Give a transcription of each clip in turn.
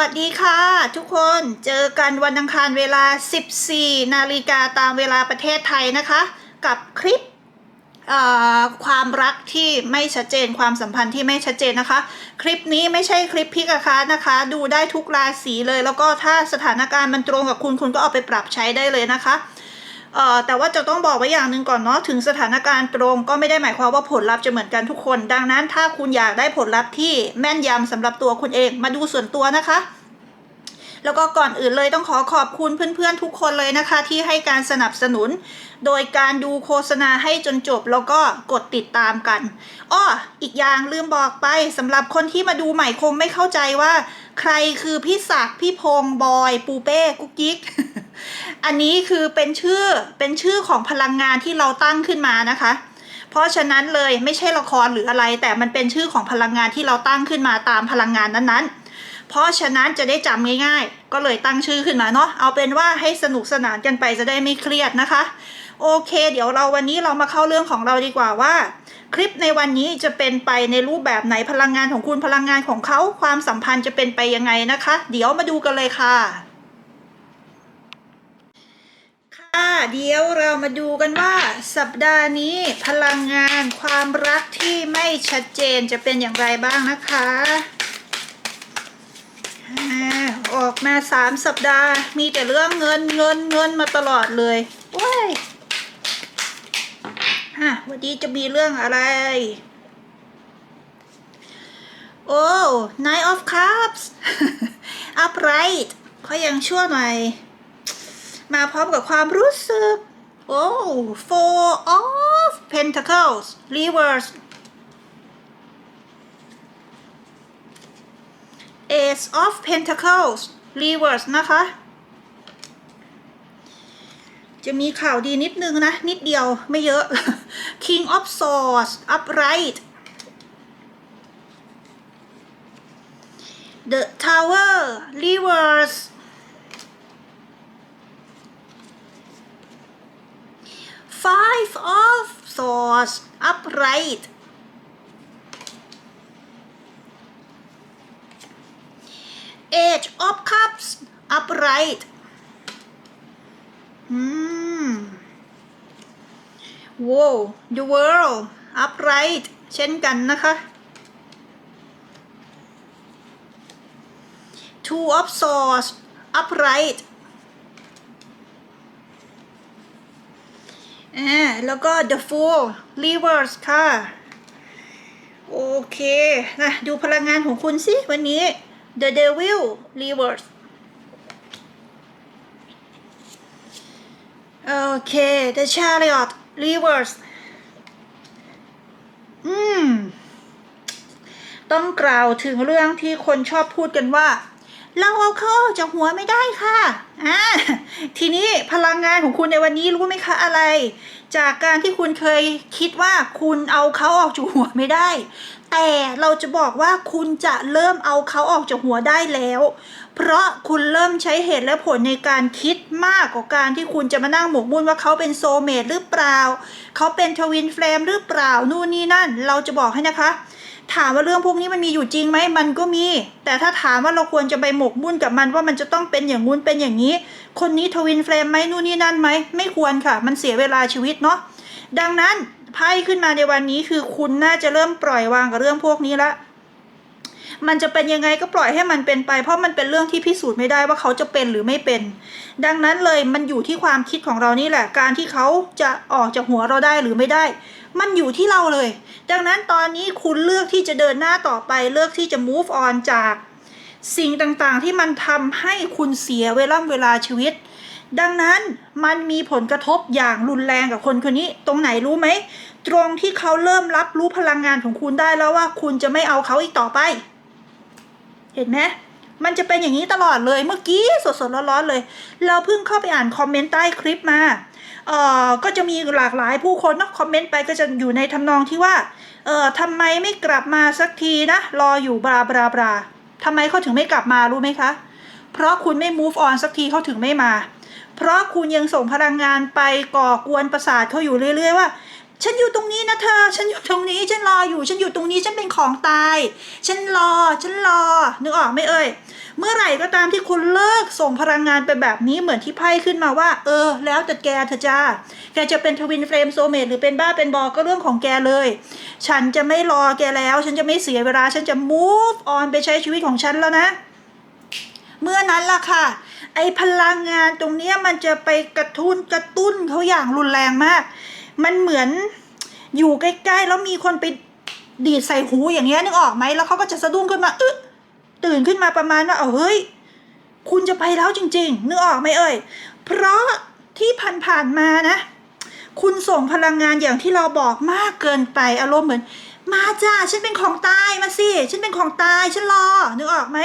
วัสดีค่ะ ทุกคนเจอกันวันอังคารเวลา 14 นาฬิกาตามเวลาประเทศไทยนะคะ กับคลิปความรักที่ไม่ชัดเจนความสัมพันธ์ที่ไม่ชัดเจนนะคะ คลิปนี้ไม่ใช่คลิปพิกาคะนะคะ ดูได้ทุกราศีเลย แล้วก็ถ้าสถานการณ์มันตรงกับคุณคุณก็เอาไปปรับใช้ได้เลยนะคะ แต่ว่าจะต้องบอกไว้อย่างหนึ่งก่อนเนาะถึงสถานการณ์ตรงก็ไม่ได้หมายความว่าผลลัพธ์จะเหมือนกันทุกคน ดังนั้นถ้าคุณอยากได้ผลลัพธ์ที่แม่นยำสำหรับตัวคุณเองมาดูส่วนตัวนะคะ แล้วก็ก่อนอื่นเลยต้องขอขอบคุณเพื่อนๆทุกคนเลยนะคะ ที่ให้การสนับสนุน โดยการดูโฆษณาให้จนจบแล้วก็กดติดตามกันอ้ออีกอย่างลืมบอกไปสำหรับคนที่มาดูใหม่คงไม่เข้าใจว่า ใครคือพี่ศักดิ์พี่พงษ์บอยปูเป้กุ๊กกิ๊กอันนี้คือเป็นชื่อเป็นชื่อของพลังงานที่เราตั้งขึ้นมานะคะ เพราะฉะนั้นเลยไม่ใช่ละครหรืออะไร แต่มันเป็นชื่อของพลังงานที่เราตั้งขึ้นมาตามพลังงานนั้นๆ เพราะฉะนั้นจะได้จำง่ายๆ ก็เลยตั้งชื่อขึ้นมาเนาะเอาเป็นว่าให้สนุกสนานกันไปจะได้ไม่เครียดนะคะ โอเค เดี๋ยวเราวันนี้เรามาเข้าเรื่องของเราดีกว่าว่า คลิปในวันนี้จะเป็นไปในรูปแบบไหนพลังงานของคุณพลังงานของเขาความสัมพันธ์จะเป็นไปยังไงนะคะ เดี๋ยวมาดูกันเลยค่ะค่ะเดี๋ยวเรามาดูกันว่า สัปดาห์นี้พลังงานความรักที่ไม่ชัดเจนจะเป็นอย่างไรบ้างนะคะ ออกมาสามสัปดาห์ มีแต่เรื่องเงินเงินเงินมาตลอดเลยว้ยฮะวันนี้จะมีเรื่องอะไร โอ้ Nine of Cups upright เขายังชั่วหน่อย มาพร้อมกับความรู้สึก โอ้ four of pentacles reverse ace of pentacles reverse นะคะ จะมีข่าวดีนิดนึงนะ นิดเดียวไม่เยอะ king of swords upright the tower reverse five of swords upright eight of cups upright อืม wow the world upright เช่นกันนะคะ two of swords upright อ่าแล้วก็ the fool reverse ค่ะ โอเคนะดูพลังงานของคุณสิวันนี้ the devil reverse โอเค the chariot reverse อืม ต้องกล่าวถึงเรื่องที่คนชอบพูดกันว่า เราเอาเข้าออกจากหัวไม่ได้ค่ะอ่าทีนี้พลังงานของคุณในวันนี้รู้ไหมคะอะไร จากการที่คุณเคยคิดว่าคุณเอาเขาออกจากหัวไม่ได้ แต่เราจะบอกว่าคุณจะเริ่มเอาเขาออกจากหัวได้แล้ว เพราะคุณเริ่มใช้เหตุและผลในการคิดมากกว่าการที่คุณจะมานั่งหมกมุ่นว่าเขาเป็นโซเมตหรือเปล่า เขาเป็นทวินเฟลมหรือเปล่า นู่นนี่นั่น เราจะบอกให้นะคะ ถามว่าเรื่องพวกนี้มันมีอยู่จริงไหมมันก็มี แต่ถ้าถามว่าเราควรจะไปหมกมุ่นกับมันว่ามันจะต้องเป็นอย่างงู้นเป็นอย่างนี้ คนนี้ทวินเฟลมไหมนู่นนี่นั่นไหมไม่ควรค่ะ มันเสียเวลาชีวิตเนาะดังนั้นไพ่ขึ้นมาในวันนี้คือคุณน่าจะเริ่มปล่อยวางกับเรื่องพวกนี้ละมันจะเป็นยังไงก็ปล่อยให้มันเป็นไป เพราะมันเป็นเรื่องที่พิสูจน์ไม่ได้ว่าเขาจะเป็นหรือไม่เป็น ดังนั้นเลยมันอยู่ที่ความคิดของเรานี่แหละ การที่เขาจะออกจากหัวเราได้หรือไม่ได้ มันอยู่ที่เราเลย ดังนั้นตอนนี้คุณเลือกที่จะเดินหน้าต่อไปเลือกที่จะ move on จากสิ่งต่างๆ ที่มันทำให้คุณเสียเวลาเวลาชีวิต ดังนั้นมันมีผลกระทบอย่างรุนแรงกับคนคนนี้ ตรงไหนรู้ไหม ตรงที่เขาเริ่มรับรู้พลังงานของคุณได้แล้วว่าคุณจะไม่เอาเขาอีกต่อไป เห็นไหม มันจะเป็นอย่างนี้ตลอดเลยเมื่อกี้สดๆร้อนๆเลย เราเพิ่งเข้าไปอ่านคอมเมนต์ใต้คลิปมาเอ่อก็จะมีหลากหลายผู้คนเนาะคอมเมนต์ไปก็จะอยู่ในทำนองที่ว่าเอ่อทำไมไม่กลับมาสักทีนะ รออยู่บราบราบราทำไมเขาถึงไม่กลับมารู้ไหมคะ เพราะคุณไม่ move on สักทีเขาถึงไม่มา เพราะคุณยังส่งพลังงานไปก่อกวนประสาทเขาอยู่เรื่อย ๆ ว่า ฉันอยู่ตรงนี้นะเธอ ฉันอยู่ตรงนี้ ฉันรออยู่ ฉันอยู่ตรงนี้ ฉันเป็นของตาย ฉันรอ ฉันรอ นึกออกไหมเอ่ย เมื่อไหร่ก็ตามที่คุณเลิกส่งพลังงานไปแบบนี้เหมือนที่ไพ่ขึ้นมาว่า เออ แล้วแต่แกเธอะจ้า แกจะเป็นทวินเฟรมโซเมตหรือเป็นบ้าเป็นบอก็เรื่องของแกเลย ฉันจะไม่รอแกแล้ว ฉันจะไม่เสียเวลา ฉันจะ move on ไปใช้ชีวิตของฉันแล้วนะ เมื่อนั้นล่ะค่ะ ไอพลังงานตรงนี้มันจะไปกระทุนกระตุ้นเขาอย่างรุนแรงมาก มันเหมือนอยู่ใกล้ๆ แล้วมีคนไปดีดใส่หูอย่างเงี้ยนึกออกไหมแล้วเขาก็จะสะดุ้งขึ้นมาอึะตื่นขึ้นมาประมาณว่าเอาเฮ้ย คุณจะไปแล้วจริง ๆ นึกออกไหมเอ่ย เพราะที่ผ่านๆมานะ คุณส่งพลังงานอย่างที่เราบอกมากเกินไปอารมณ์เหมือน มาจ้าฉันเป็นของตายมาสิฉันเป็นของตายฉันรอนึกออกไหม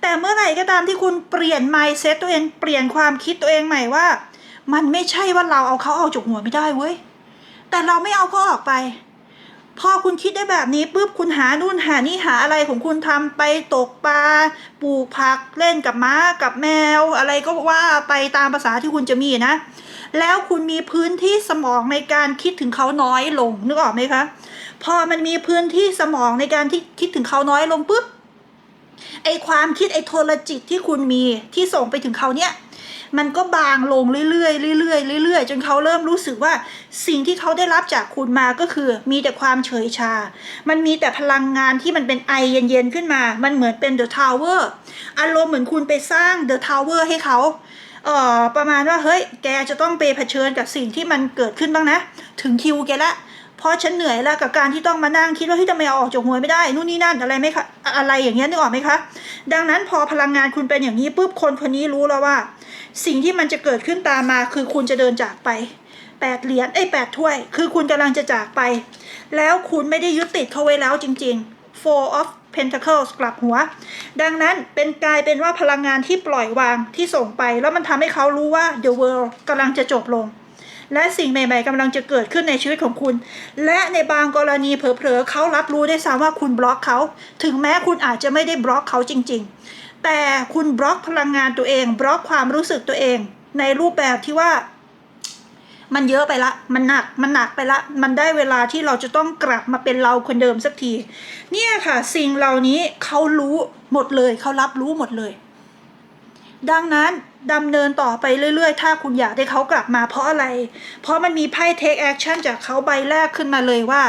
แต่เมื่อไหร่ก็ตามที่คุณเปลี่ยน mindset ตัวเองเปลี่ยนความคิดตัวเองใหม่ว่า มันไม่ใช่ว่าเราเอาเขาออกจากหัวไม่ได้เว้ย แต่เราไม่เอาเขาออกไป พอคุณคิดได้แบบนี้ปุ๊บคุณหานู่นหานี่หาอะไรของคุณทำไปตกปลาปลูกผักเล่นกับม้ากับแมว อะไรก็ว่าไปตามภาษาที่คุณจะมีนะ แล้วคุณมีพื้นที่สมองในการคิดถึงเขาน้อยลงนึกออกไหมคะพอมันมีพื้นที่สมองในการที่คิดถึงเขาน้อยลงปุ๊บไอความคิดไอโทรจิตที่คุณมีที่ส่งไปถึงเขาเนี่ย มันก็บางลงเรื่อยๆเรื่อยๆเรื่อยๆ จนเขาเริ่มรู้สึกว่าสิ่งที่เขาได้รับจากคุณมาก็คือ มีแต่ความเฉยชา มันมีแต่พลังงานที่มันเป็นไอเย็นๆขึ้นมา มันเหมือนเป็นเดอะทาวเวอร์อารมณ์เหมือนคุณไปสร้างเดอะทาวเวอร์ให้เขาเอ่อประมาณว่าเฮ้ยแกจะต้องไปเผชิญกับสิ่งที่มันเกิดขึ้นบ้างนะ ถึงคิวแกละ เพราะฉันเหนื่อยแล้วกับการที่ต้องมานั่งคิดว่าเฮ้ยทำไมเอาออกจากหัวไม่ได้นู่นนี่นั่นอะไรไหมคะอะไรอย่างเงี้ยนึกออกไหมคะ ดังนั้นพอพลังงานคุณเป็นอย่างนี้ปุ๊บคนคนนี้รู้แล้วว่า สิ่งที่มันจะเกิดขึ้นตามมาคือคุณจะเดินจากไปแปดเหรียญไอ้แปดถ้วย คือคุณกำลังจะจากไป แล้วคุณไม่ได้ยึดติดเขาไว้แล้วจริง ๆ four of pentacles กลับหัว ดังนั้นเป็นกลายเป็นว่าพลังงานที่ปล่อยวางที่ส่งไป แล้วมันทำให้เขารู้ว่า the world กำลังจะจบลง และสิ่งใหม่ ๆกำลังจะเกิดขึ้นในชีวิตของคุณ และในบางกรณีเผลอๆเขารับรู้ได้ซ้ำว่าคุณบล็อกเขา ถึงแม้คุณอาจจะไม่ได้บล็อกเขาจริง ๆ แต่คุณบล็อกพลังงานตัวเอง บล็อกความรู้สึกตัวเอง ในรูปแบบที่ว่ามันเยอะไปละ มันหนัก มันหนักไปละ มันได้เวลาที่เราจะต้องกลับมาเป็นเราคนเดิมสักที เนี่ยค่ะ สิ่งเหล่านี้เขารู้หมดเลย เขารับรู้หมดเลย ดังนั้น ดำเนินต่อไปเรื่อยๆ ถ้าคุณอยากได้เขากลับมาเพราะอะไร เพราะมันมีไพ่ take action จากเขาใบแรกขึ้นมาเลยว่า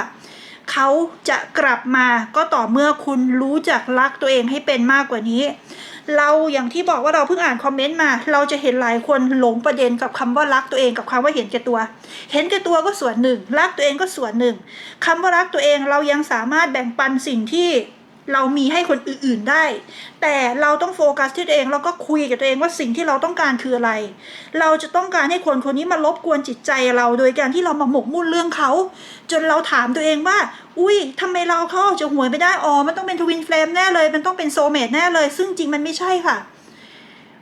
เขาจะกลับมาก็ต่อเมื่อคุณรู้จักรักตัวเองให้เป็นมากกว่านี้ เราอย่างที่บอกว่าเราเพิ่งอ่านคอมเมนต์มา เราจะเห็นหลายคนหลงประเด็นกับคำว่ารักตัวเองกับคำว่าเห็นแก่ตัว เห็นแก่ตัวก็ส่วนหนึ่ง รักตัวเองก็ส่วนหนึ่งคำว่ารักตัวเองเรายังสามารถแบ่งปันสิ่งที่ เรามีให้คนอื่นๆได้ แต่เราต้องโฟกัสที่ตัวเองแล้วก็คุยกับตัวเองว่าสิ่งที่เราต้องการคืออะไร เราจะต้องการให้คนคนนี้มารบกวนจิตใจเราโดยการที่เรามาหมกมุ่นเรื่องเขา จนเราถามตัวเองว่า อุ้ยทำไมเราเขาออกจากหวยไม่ได้อ๋อมันต้องเป็นทวินเฟลมแน่เลย มันต้องเป็นโซเมตแน่เลย ซึ่งจริงมันไม่ใช่ค่ะ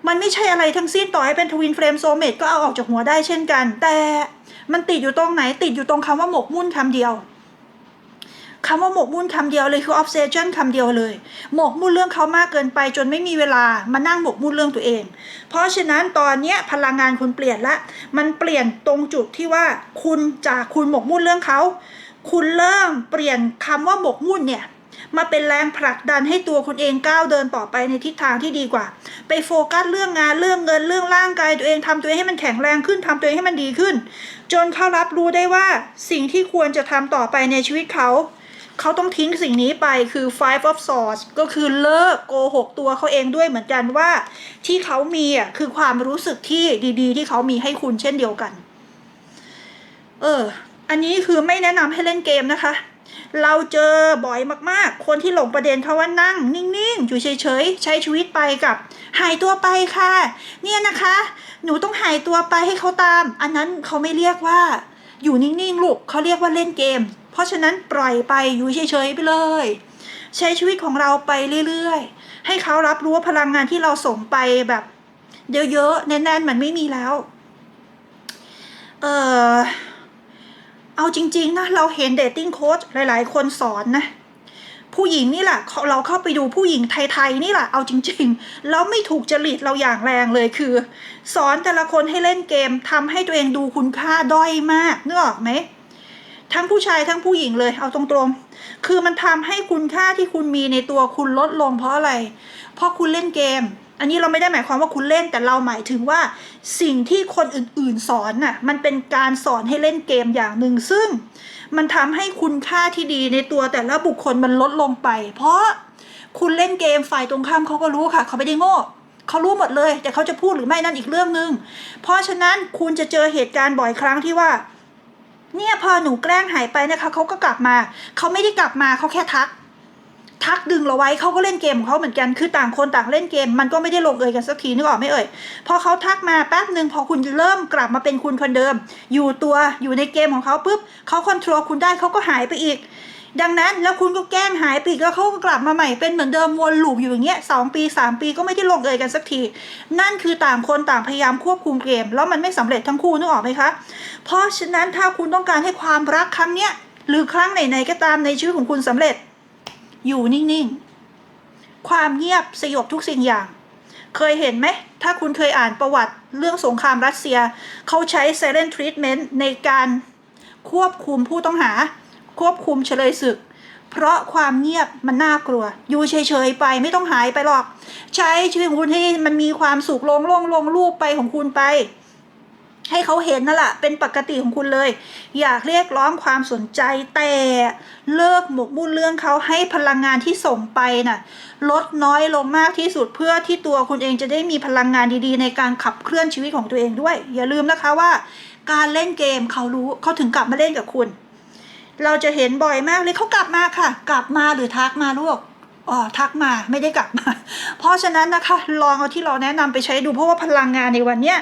มันไม่ใช่อะไรทั้งสิ้นต่อให้เป็นทวินเฟลมโซเมตก็เอาออกจากหัวได้เช่นกัน แต่มันติดอยู่ตรงไหนติดอยู่ตรงคำว่าหมกมุ่นคำเดียว คำว่าหมกมุ่นคำเดียวเลยคือ obsession คำเดียวเลย หมกมุ่นเรื่องเขามากเกินไป จนไม่มีเวลามานั่งหมกมุ่นเรื่องตัวเอง เพราะฉะนั้นตอนเนี้ยพลังงานคุณเปลี่ยนละ มันเปลี่ยนตรงจุดที่ว่าคุณจากคุณหมกมุ่นเรื่องเขา คุณเริ่มเปลี่ยนคำว่าหมกมุ่นเนี่ยมาเป็นแรงผลักดันให้ตัวคุณเองก้าวเดินต่อไปในทิศทางที่ดีกว่า ไปโฟกัสเรื่องงานเรื่องเงินเรื่องร่างกายตัวเองทำตัวเองให้มันแข็งแรงขึ้นทำตัวเองให้มันดีขึ้น จนเขารับรู้ได้ว่าสิ่งที่ควรจะทำต่อไปในชีวิตเขา เขาต้องทิ้งสิ่งนี้ไปคือ five of swords ก็คือเลิกโกหกตัวเขาเองด้วยเหมือนกันว่า ที่เขามีอะคือความรู้สึกที่ดี ๆ ที่เขามีให้คุณเช่นเดียวกัน เออ อันนี้คือไม่แนะนำให้เล่นเกมนะคะ เราเจอบ่อยมากๆ คนที่หลงประเด็นเขาว่านั่ง นิ่งๆ อยู่เฉยๆ ใช้ชีวิตไปกับ หายตัวไปค่ะ เนี่ยนะคะ หนูต้องหายตัวไปให้เขาตาม อันนั้นเขาไม่เรียกว่าอยู่นิ่งๆ ลูกเขาเรียกว่าเล่นเกม เพราะฉะนั้นปล่อยไปอยู่เฉยๆไปเลย ใช้ชีวิตของเราไปเรื่อยๆ ให้เขารับรู้ว่าพลังงานที่เราส่งไปแบบเยอะๆแน่นๆมันไม่มีแล้ว เออเอาจริงๆนะเราเห็นเดทติ้งโค้ชหลายๆ คนสอนนะผู้หญิงนี่แหละเราเข้าไปดูผู้หญิงไทยๆนี่แหละเอาจริงๆแล้วไม่ถูกจริตเราอย่างแรงเลยคือ สอนแต่ละคนให้เล่นเกมทำให้ตัวเองดูคุณค่าด้อยมากนึกออกไหม ทั้งผู้ชายทั้งผู้หญิงเลยเอาตรงๆ คือมันทำให้คุณค่าที่คุณมีในตัวคุณลดลงเพราะอะไร เพราะคุณเล่นเกม อันนี้เราไม่ได้หมายความว่าคุณเล่นแต่เราหมายถึงว่าสิ่งที่คนอื่นๆสอนน่ะมันเป็นการสอนให้เล่นเกมอย่างหนึ่งซึ่ง มันทำให้คุณค่าที่ดีในตัวแต่ละบุคคลมันลดลงไป เพราะคุณเล่นเกมฝ่ายตรงข้ามเขาก็รู้ค่ะเขาไม่ได้โง่เขารู้หมดเลย แต่เขาจะพูดหรือไม่นั่นอีกเรื่องหนึ่งเพราะฉะนั้นคุณจะเจอเหตุการณ์บ่อยครั้งที่ว่า เนี่ยพอหนูแกล้งหายไปนะคะเขาก็กลับมาเขาไม่ได้กลับมาเขาแค่ทัก ทักดึงเราไว้เขาก็เล่นเกมของเขาเหมือนกันคือต่างคนต่างเล่นเกม มันก็ไม่ได้ลงเอยกันสักทีนึกออกไหมเอ่ยพอเขาทักมาแป๊บหนึ่งพอคุณเริ่มกลับมาเป็นคุณคนเดิม อยู่ตัวอยู่ในเกมของเขาปุ๊บเขาคอนโทรลคุณได้เขาก็หายไปอีก ดังนั้นแล้วคุณก็แกล้งหายไปอีกแล้วเขาก็กลับมาใหม่เป็นเหมือนเดิมวนลูปอยู่อย่างเงี้ยสองปีสามปีก็ไม่ได้ลงเอยกันสักที นั่นคือต่างคนต่างพยายามควบคุมเกม แล้วมันไม่สำเร็จทั้งคู่นึกออกไหมคะ เพราะฉะนั้นถ้าคุณต้องการให้ความรักครั้งเนี้ยหรือครั้งไหนๆก็ตามในชีวิตของคุณสำเร็จ อยู่นิ่งๆ ความเงียบสยบทุกสิ่งอย่าง เคยเห็นไหม ถ้าคุณเคยอ่านประวัติเรื่องสงครามรัสเซีย เขาใช้ silent treatment ในการควบคุมผู้ต้องหา ควบคุมเฉลยศึก เพราะความเงียบมันน่ากลัว อยู่เฉยๆไปไม่ต้องหายไปหรอก ใช้ชีวิตของคุณให้มันมีความสุขลงลงลงรูปไปของคุณไป ให้เขาเห็นนั่นแหละเป็นปกติของคุณเลย อยากเรียกร้องความสนใจแต่เลิกหมกมุ่นเรื่องเขาให้พลังงานที่ส่งไปน่ะลดน้อยลงมากที่สุดเพื่อที่ตัวคุณเองจะได้มีพลังงานดีๆ ในการขับเคลื่อนชีวิตของตัวเองด้วย อย่าลืมนะคะว่า การเล่นเกมเขารู้เขาถึงกลับมาเล่นกับคุณ เราจะเห็นบ่อยมากเลยเขากลับมาค่ะ กลับมาหรือทักมาลูกอ๋อทักมาไม่ได้กลับมา เพราะฉะนั้นนะคะลองเอาที่เราแนะนำไปใช้ดูเพราะว่าพลังงานในวันเนี้ย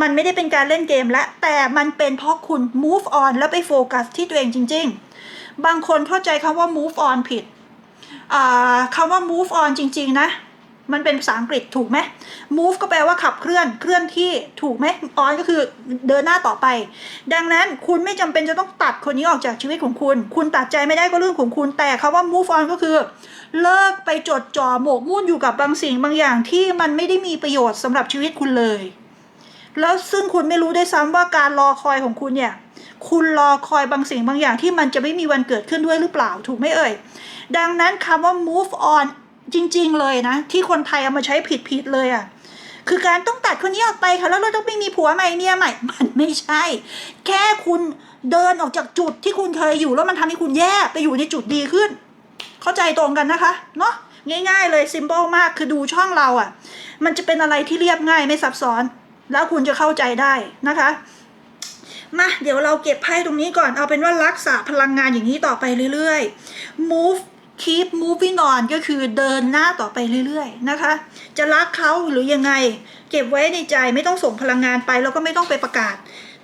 มันไม่ได้เป็นการเล่นเกมและ แต่มันเป็นเพราะคุณ move on แล้วไปโฟกัสที่ตัวเองจริง ๆ บางคนเข้าใจคำว่า move on ผิดคำว่า move on จริง ๆ นะ มันเป็นภาษาอังกฤษถูกไหม move ก็แปลว่าขับเคลื่อน เคลื่อนที่ ถูกไหม on ก็คือเดินหน้าต่อไป ดังนั้นคุณไม่จำเป็นจะต้องตัดคนนี้ออกจากชีวิตของคุณ คุณตัดใจไม่ได้ก็เรื่องของคุณ แต่คำว่า move on ก็คือ เลิกไปจดจ่อหมกมุ่นอยู่กับบางสิ่งบางอย่างที่มันไม่ได้มีประโยชน์สำหรับชีวิตคุณเลย แล้วซึ่งคุณไม่รู้ได้วยซ้ำว่าการรอคอยของคุณเนี่ย คุณรอคอยบางสิ่งบางอย่างที่มันจะไม่มีวันเกิดขึ้นด้วยหรือเปล่าถูกไหมเอ่ย ดังนั้นคำว่า move on จริง ๆ เลยนะ ที่คนไทยเอามาใช้ผิดๆเลยอะ่ะคือการต้องตัดคนนี้ออกไปค่ะแล้วเราต้องไม่มีผัวใหม่เมียใหม่ มันไม่ใช่ แค่คุณเดินออกจากจุดที่คุณเคยอยู่แล้วมันทำให้คุณแย่ไปอยู่ในจุดดีขึ้น เข้าใจตรงกันนะคะ เนาะง่าย ๆ เลย simple มากคือดูช่องเราอะ่ะ มันจะเป็นอะไรที่เรียบง่ายไม่ซับซ้อน แล้วคุณจะเข้าใจได้นะคะมาเดี๋ยวเราเก็บไพ่ตรงนี้ก่อนเอาเป็นว่ารักษาพลังงานอย่างนี้ต่อไปเรื่อยๆ move keep moving on ก็คือเดินหน้าต่อไปเรื่อยๆนะคะ จะรักเขาหรือยังไง เก็บไว้ในใจไม่ต้องส่งพลังงานไปแล้วก็ไม่ต้องไปประกาศ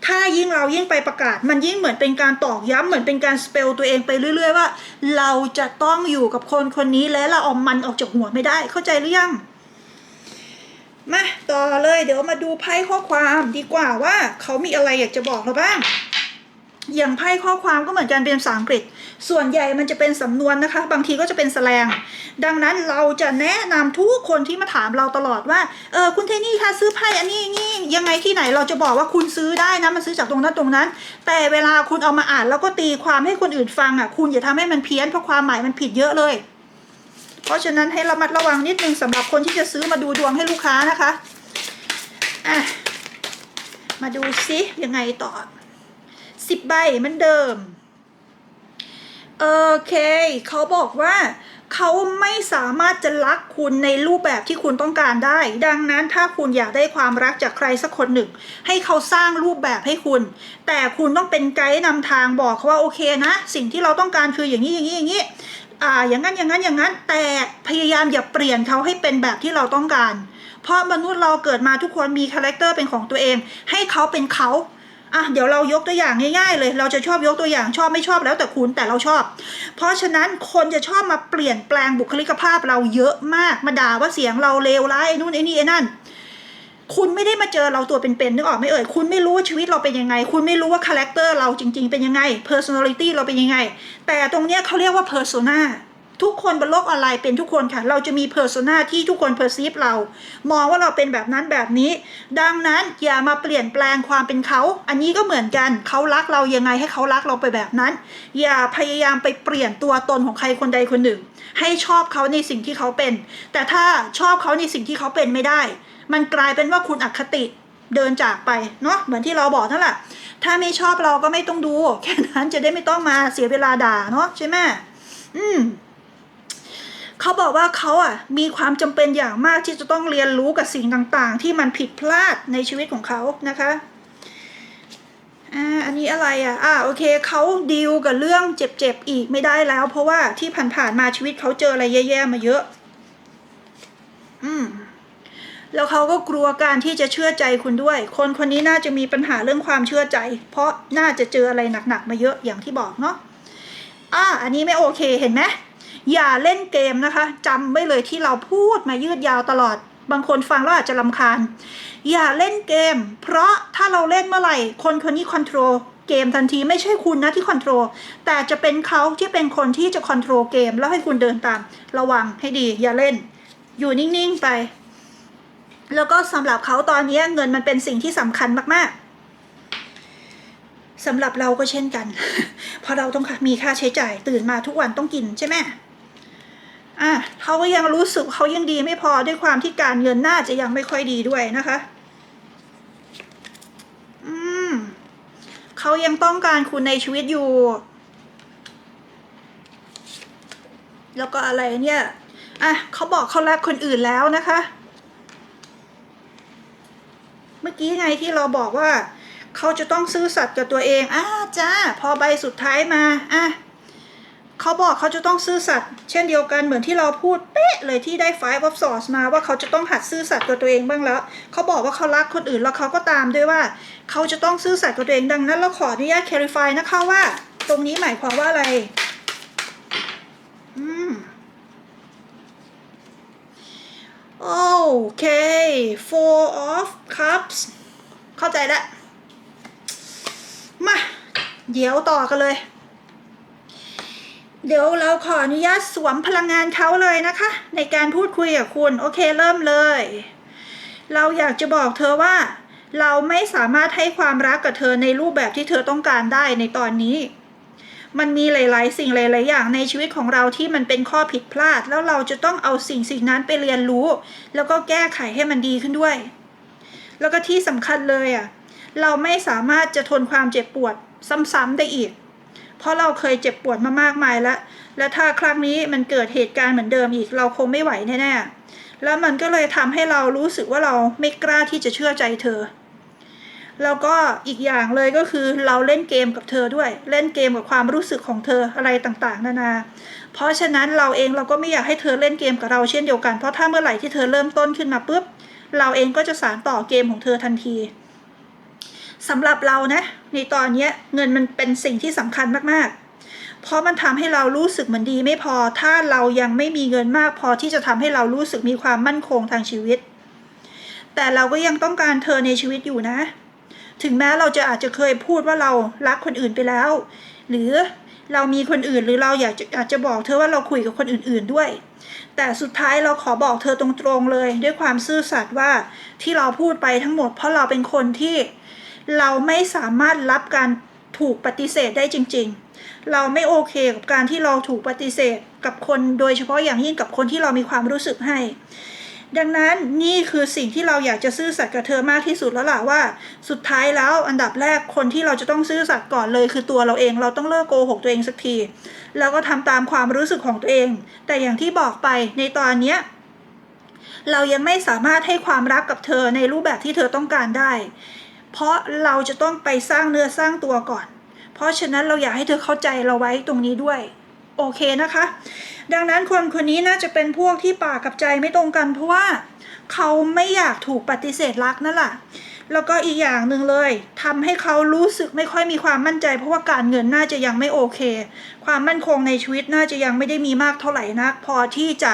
ถ้ายิ่งเรายิ่งไปประกาศ มันยิ่งเหมือนเป็นการตอกย้ำเหมือนเป็นการสเปลตัวเองไปเรื่อย ๆ ว่า เราจะต้องอยู่กับคนคนนี้และเราเอามันออกจากหัวไม่ได้เข้าใจหรือยัง มาต่อเลยเดี๋ยวมาดูไพ่ข้อความดีกว่าว่าเขามีอะไรอยากจะบอกเราบ้าง อย่างไพ่ข้อความก็เหมือนกันเป็นภาษาอังกฤษ ส่วนใหญ่มันจะเป็นสำนวนนะคะ บางทีก็จะเป็นแสลง ดังนั้นเราจะแนะนำทุกคนที่มาถามเราตลอดว่าเออคุณเทนี่คะซื้อไพ่อันนี้นี่ยังไงที่ไหนเราจะบอกว่าคุณซื้อได้นะมันซื้อจากตรงนั้นตรงนั้น แต่เวลาคุณเอามาอ่านแล้วก็ตีความให้คนอื่นฟังอะคุณอย่าทำให้มันเพี้ยนเพราะความหมายมันผิดเยอะเลย เพราะฉะนั้นให้ระมัดระวังนิดนึงสำหรับคนที่จะซื้อมาดูดวงให้ลูกค้านะคะอะมาดูซิยังไงต่อสิบใบเหมือนเดิมโอเค เขาบอกว่าเขาไม่สามารถจะรักคุณในรูปแบบที่คุณต้องการได้ ดังนั้นถ้าคุณอยากได้ความรักจากใครสักคนหนึ่ง ให้เขาสร้างรูปแบบให้คุณ แต่คุณต้องเป็นไกด์นำทางบอกเขาว่าโอเคนะ สิ่งที่เราต้องการคืออย่างนี้อย่างนี้อย่างนี้ อ่าอย่างนั้นอย่างนั้นอย่างนั้น แต่พยายามอย่าเปลี่ยนเขาให้เป็นแบบที่เราต้องการ เพราะมนุษย์เราเกิดมาทุกคนมีคาแรคเตอร์เป็นของตัวเอง ให้เขาเป็นเขาอะเดี๋ยวเรายกตัวอย่างง่ายๆเลย เราจะชอบยกตัวอย่างชอบไม่ชอบแล้วแต่คุณแต่เราชอบ เพราะฉะนั้นคนจะชอบมาเปลี่ยนแปลงบุคลิกภาพเราเยอะมากมาด่าว่าเสียงเราเลวร้ายไอ้นู่นไอ้นี่ไอ้นั่น คุณไม่ได้มาเจอเราตัวเป็นๆนึกออกไหม่เอ่ย คุณไม่รู้ว่าชีวิตเราเป็นยังไง คุณไม่รู้ว่าคาแรคเตอร์เราจริง ๆ เป็นยังไง personality เราเป็นยังไง แต่ตรงเนี้ยเขาเรียกว่า persona ทุกคนบนโลกออนไลน์เป็นทุกคนค่ะ เราจะมีเพอร์โซนาที่ทุกคนเพอร์ซีฟเรา มองว่าเราเป็นแบบนั้นแบบนี้ ดังนั้นอย่ามาเปลี่ยนแปลงความเป็นเขา อันนี้ก็เหมือนกันเขารักเรายังไงให้เขารักเราไปแบบนั้น อย่าพยายามไปเปลี่ยนตัวตนของใครคนใดคนหนึ่ง ให้ชอบเขาในสิ่งที่เขาเป็น แต่ถ้าชอบเขาในสิ่งที่เขาเป็นไม่ได้ มันกลายเป็นว่าคุณอคติเดินจากไปเนาะเหมือนที่เราบอกนั่นแหละถ้าไม่ชอบเราก็ไม่ต้องดู แค่นั้นจะได้ไม่ต้องมาเสียเวลาด่าเนาะใช่ไหมอืมเขาบอกว่าเขาอะ มีความจำเป็นอย่างมากที่จะต้องเรียนรู้กับสิ่งต่างๆ ที่มันผิดพลาดในชีวิตของเขานะคะอ่าอันนี้อะไรอะอ่าโอเคเขาดีลกับเรื่องเจ็บๆอีกไม่ได้แล้ว เพราะว่าที่ผ่านๆมาชีวิตเขาเจออะไรแย่ๆมาเยอะ อืม แล้วเขาก็กลัวการที่จะเชื่อใจคุณด้วย คนคนนี้น่าจะมีปัญหาเรื่องความเชื่อใจ เพราะน่าจะเจออะไรหนักๆมาเยอะอย่างที่บอกเนาะอ่าอันนี้ไม่โอเคเห็นไหมอย่าเล่นเกมนะคะจำไว้เลยที่เราพูดมายืดยาวตลอด บางคนฟังแล้วอาจจะลำคาญ อย่าเล่นเกม เพราะถ้าเราเล่นเมื่อไหร่ คนคนนี้คอนโทรลเกมทันทีไม่ใช่คุณนะที่คอนโทรลแต่จะเป็นเขาที่เป็นคนที่จะคอนโทรลเกม แล้วให้คุณเดินตาม ระวังให้ดี อย่าเล่น อยู่นิ่ง ๆ ไป แล้วก็สำหรับเขาตอนนี้เงินมันเป็นสิ่งที่สำคัญมาก ๆสำหรับเราก็เช่นกัน เพราะเราต้องมีค่าใช้จ่ายตื่นมาทุกวันต้องกินใช่ไหมอะเขาก็ยังรู้สึกเขายังดีไม่พอด้วยความที่การเงินน่าจะยังไม่ค่อยดีด้วยนะคะ อืมเขายังต้องการคุณในชีวิตอยู่ แล้วก็อะไรเนี่ย อะเขาบอกเขารักคนอื่นแล้วนะคะ เมื่อกี้ไงที่เราบอกว่า เขาจะต้องซื่อสัตย์กับตัวเองอ่าจ้าพอใบสุดท้ายมาอะเขาบอกเขาจะต้องซื่อสัตย์เช่นเดียวกันเหมือนที่เราพูดเป๊ะเลยที่ได้ Five of Swords มาว่าเขาจะต้องหัดซื่อสัตย์กับตัวเองบ้างแล้ว เขาบอกว่าเขารักคนอื่นแล้วเขาก็ตามด้วยว่า เขาจะต้องซื่อสัตย์กับตัวเองดังนั้น เราขออนุญาต clarify นะคะว่า ตรงนี้หมายความว่าอะไร อืม โอเค four of cups เข้าใจแล้ว มา เดี๋ยวต่อกันเลย เดี๋ยวเราขออนุญาตสวมพลังงานเขาเลยนะคะ ในการพูดคุยกับคุณ โอเคเริ่มเลย เราอยากจะบอกเธอว่า เราไม่สามารถให้ความรักกับเธอในรูปแบบที่เธอต้องการได้ในตอนนี้ มันมีหลาย ๆ สิ่งหลาย ๆ อย่างในชีวิตของเราที่มันเป็นข้อผิดพลาด แล้วเราจะต้องเอาสิ่งสิ่งนั้นไปเรียนรู้ แล้วก็แก้ไขให้มันดีขึ้นด้วย แล้วก็ที่สำคัญเลยอะเราไม่สามารถจะทนความเจ็บปวดซ้ำๆได้อีก เพราะเราเคยเจ็บปวดมามากมายแล้ว และถ้าครั้งนี้มันเกิดเหตุการณ์เหมือนเดิมอีก เราคงไม่ไหวแน่ๆแล้วมันก็เลยทำให้เรารู้สึกว่าเราไม่กล้าที่จะเชื่อใจเธอ แล้วก็อีกอย่างเลยก็คือเราเล่นเกมกับเธอด้วย เล่นเกมกับความรู้สึกของเธออะไรต่างๆ นานา เพราะฉะนั้นเราเองเราก็ไม่อยากให้เธอเล่นเกมกับเราเช่นเดียวกัน เพราะถ้าเมื่อไหร่ที่เธอเริ่มต้นขึ้นมาปุ๊บ เราเองก็จะสานต่อเกมของเธอทันทีสำหรับเรานะในตอนนี้เงินมันเป็นสิ่งที่สำคัญมากๆ เพราะมันทำให้เรารู้สึกเหมือนดีไม่พอถ้าเรายังไม่มีเงินมากพอที่จะทำให้เรารู้สึกมีความมั่นคงทางชีวิต แต่เราก็ยังต้องการเธอในชีวิตอยู่นะ ถึงแม้เราจะอาจจะเคยพูดว่าเรารักคนอื่นไปแล้ว หรือเรามีคนอื่นหรือเราอยากจะอาจจะบอกเธอว่าเราคุยกับคนอื่น ๆด้วย แต่สุดท้ายเราขอบอกเธอตรงๆเลย ด้วยความซื่อสัตย์ว่าที่เราพูดไปทั้งหมด เพราะเราเป็นคนที่เราไม่สามารถรับการถูกปฏิเสธได้จริง ๆ เราไม่โอเคกับการที่เราถูกปฏิเสธกับคนโดยเฉพาะอย่างยิ่งกับคนที่เรามีความรู้สึกให้ ดังนั้นนี่คือสิ่งที่เราอยากจะซื่อสัตย์กับเธอมากที่สุดแล้วล่ะว่า สุดท้ายแล้วอันดับแรกคนที่เราจะต้องซื่อสัตย์ก่อนเลย คือตัวเราเองเราต้องเลิกโกหกตัวเองสักที แล้วก็ทำตามความรู้สึกของตัวเอง แต่อย่างที่บอกไปในตอนเนี้ยเรายังไม่สามารถให้ความรักกับเธอในรูปแบบที่เธอต้องการได้ เพราะเราจะต้องไปสร้างเนื้อสร้างตัวก่อน เพราะฉะนั้นเราอยากให้เธอเข้าใจเราไว้ตรงนี้ด้วย โอเคนะคะ ดังนั้นคนคนนี้น่าจะเป็นพวกที่ปากกับใจไม่ตรงกัน เพราะว่าเขาไม่อยากถูกปฏิเสธรักนั่นแหละแล้วก็อีกอย่างหนึ่งเลยทำให้เขารู้สึกไม่ค่อยมีความมั่นใจ เพราะว่าการเงินน่าจะยังไม่โอเค ความมั่นคงในชีวิตน่าจะยังไม่ได้มีมากเท่าไหร่นัก พอที่จะ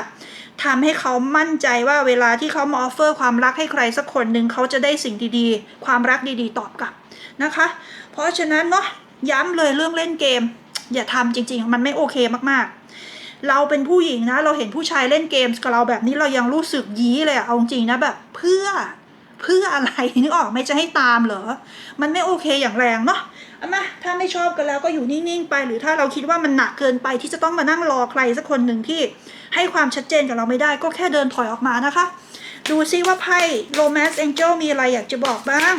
ทำให้เขามั่นใจว่าเวลาที่เขามาออฟเฟอร์ความรักให้ใครสักคนหนึ่งเขาจะได้สิ่งดีๆ ความรักดีๆ ตอบกลับนะคะ เพราะฉะนั้นเนาะย้ำเลยเรื่องเล่นเกม อย่าทำจริง ๆ มันไม่โอเคมากๆ เราเป็นผู้หญิงนะ เราเห็นผู้ชายเล่นเกมกับเราแบบนี้เรายังรู้สึกยี้เลยอะเอาจริงนะแบบเพื่อเพื่ออะไรนึกออกไหมจะให้ตามเหรอ มันไม่โอเคอย่างแรงเนาะเอามาถ้าไม่ชอบกันแล้วก็อยู่นิ่งๆไป หรือถ้าเราคิดว่ามันหนักเกินไปที่จะต้องมานั่งรอใครสักคนหนึ่งที่ให้ความชัดเจนกับเราไม่ได้ก็แค่เดินถอยออกมานะคะ ดูซิว่าไพ่ Romance Angel มีอะไรอยากจะบอกบ้าง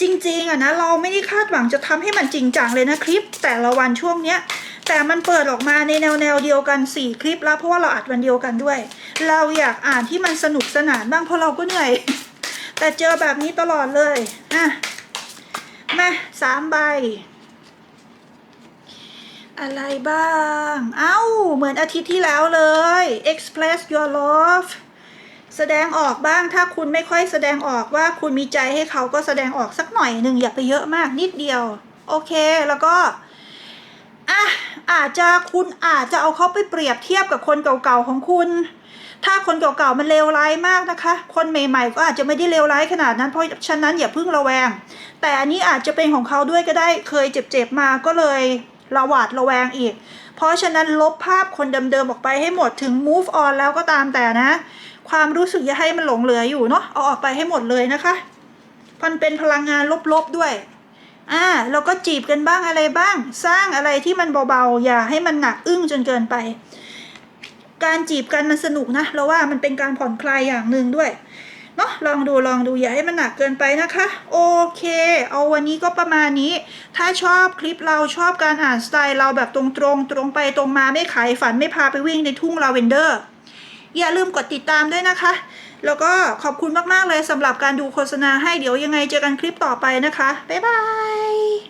จริงๆอะนะเราไม่ได้คาดหวังจะทำให้มันจริงจังเลยนะคลิป แต่ละวันช่วงเนี้ยแต่มันเปิดออกมาในแนวแนวเดียวกัน 4 คลิปแล้วเพราะว่าเราอัดวันเดียวกันด้วย เราอยากอ่านที่มันสนุกสนานบ้างเพราะเราก็เหนื่อย แต่เจอแบบนี้ตลอดเลยอะมาสามใบ อะไรบ้าง เอ้า เหมือนอาทิตย์ที่แล้วเลย Express Your Love แสดงออกบ้างถ้าคุณไม่ค่อยแสดงออกว่าคุณมีใจให้เขาก็แสดงออกสักหน่อยหนึ่งอย่าไปเยอะมากนิดเดียว โอเคแล้วก็อะอาจจะคุณอาจจะเอาเขาไปเปรียบเทียบกับคนเก่าๆของคุณ ถ้าคนเก่าๆมันเลวร้ายมากนะคะ คนใหม่ ๆ ก็อาจจะไม่ได้เลวร้ายขนาดนั้น เพราะฉะนั้นอย่าเพิ่งระแวง แต่อันนี้อาจจะเป็นของเขาด้วยก็ได้เคยเจ็บๆมาก็เลยระหวาดระแวงอีก เพราะฉะนั้นลบภาพคนเดิมๆออกไปให้หมดถึง move on แล้วก็ตามแต่นะ ความรู้สึกอย่าให้มันหลงเหลืออยู่เนาะเอาออกไปให้หมดเลยนะคะมันเป็นพลังงานลบๆด้วยอ่าแล้วก็จีบกันบ้างอะไรบ้าง สร้างอะไรที่มันเบาๆ อย่าให้มันหนักอึ้งจนเกินไป การจีบกันมันสนุกนะเราว่ามันเป็นการผ่อนคลายอย่างหนึ่งด้วยเนาะลองดูลองดูอย่าให้มันหนักเกินไปนะคะ โอเค เอาวันนี้ก็ประมาณนี้ ถ้าชอบคลิปเราชอบการอ่านสไตล์เราแบบตรงๆ ตรงไปตรงมาไม่ขายฝันไม่พาไปวิ่งในทุ่งลาเวนเดอร์ อย่าลืมกดติดตามด้วยนะคะ แล้วก็ขอบคุณมาก ๆ เลยสำหรับการดูโฆษณาให้เดี๋ยวยังไงเจอกันคลิปต่อไปนะคะ บ๊ายบาย